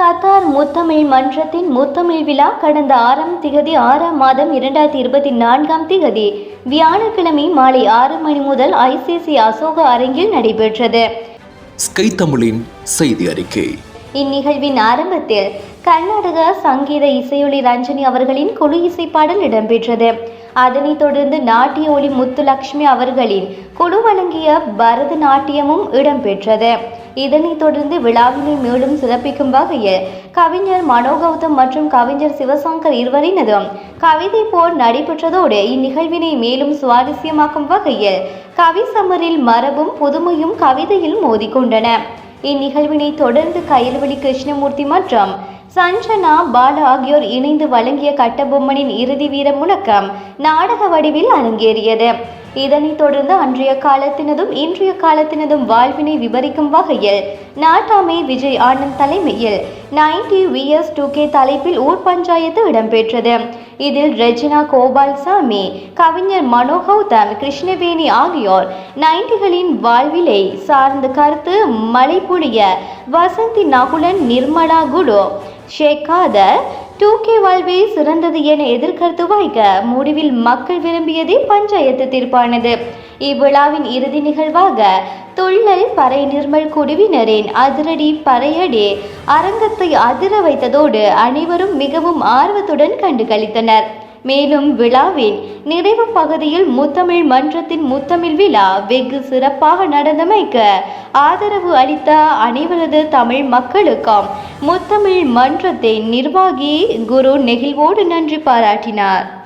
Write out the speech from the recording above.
Qatar முத்தமிழ் மன்றத்தின் முத்தமிழ் விழா கடந்த ஆறாம் திகதி ஆறாம் மாதம் இரண்டாயிரத்தி இருபத்தி நான்காம் திகதி. வியாழக்கிழமை மாலை ஆறு மணி முதல் ஐசிசி அசோக அரங்கில் நடைபெற்றது. ஸ்கை தமிழின் செய்தி அறிக்கை. இந்நிகழ்வின் ஆரம்பத்தில் கர்நாடக சங்கீத இசையொலி ரஞ்சனி அவர்களின் குழு இசை பாடல் இடம்பெற்றது. அதனைத் தொடர்ந்து நாட்டிய ஒளி முத்துலட்சுமி அவர்களின் குழு வழங்கிய பரதநாட்டியமும் இடம்பெற்றது. இதனைத் தொடர்ந்து விழாவினை மேலும் சிறப்பிக்கும் வகையில் கவிஞர் மனோகௌதம் மற்றும் கவிஞர் சிவசங்கர் இருவரினதும் கவிதை போர் நடைபெற்றதோடு இந்நிகழ்வினை மேலும் சுவாரஸ்யமாக்கும் வகையில் கவி சமரில் மரபும் புதுமையும் கவிதையில் மோதிக்கொண்டன. இந்நிகழ்வினை தொடர்ந்து கயல்வெளி கிருஷ்ணமூர்த்தி மற்றும் சஞ்சனா பாலா ஆகியோர் இணைந்து வழங்கிய கட்டபொம்மனின் இறுதி வீர முழக்கம் நாடக வடிவில் அரங்கேறியது. இதனைத் தொடர்ந்து அன்றைய காலத்தினதும் இன்றைய காலத்தினதும் வாழ்வினை விவரிக்கும் வகையில் நாட்டாமை விஜய் ஆனந்த் தலைமையில் நைன்டி விஎஸ் டூ கே தலைப்பில் ஊர் பஞ்சாயத்து இடம்பெற்றது. இதில் ரெஜினா கோபால்சாமி கவிஞர் மனோகௌதம் கிருஷ்ணவேணி ஆகியோர் நைன்டிகளின் வாழ்விலை சார்ந்த கருத்து மலைப்புழிய வசந்தி நகுலன் நிர்மலா குடு ஷேகாதர் டூ கே வாழ்வே சிறந்தது என எதிர்கருத்து வாய்க்க முடிவில் மக்கள் விரும்பியதே பஞ்சாயத்து தீர்ப்பானது. இவ்விழாவின் இறுதி நிகழ்வாக துள்ளல் பறை நிர்மல் குழுவினரின் அதிரடி பறையடி அரங்கத்தை அதிர வைத்ததோடு அனைவரும் மிகவும் ஆர்வத்துடன் கண்டு கழித்தனர் மேலும் விழாவின் நிறைவு பகுதியில் முத்தமிழ் மன்றத்தின் முத்தமிழ் விழா வெகு சிறப்பாக நடந்தமைக்கு ஆதரவு அளித்த அனைவரது தமிழ் மக்களுக்கும் முத்தமிழ் மன்றத்தின் நிர்வாகி குரு நெகிழ்வோடு நன்றி பாராட்டினார்.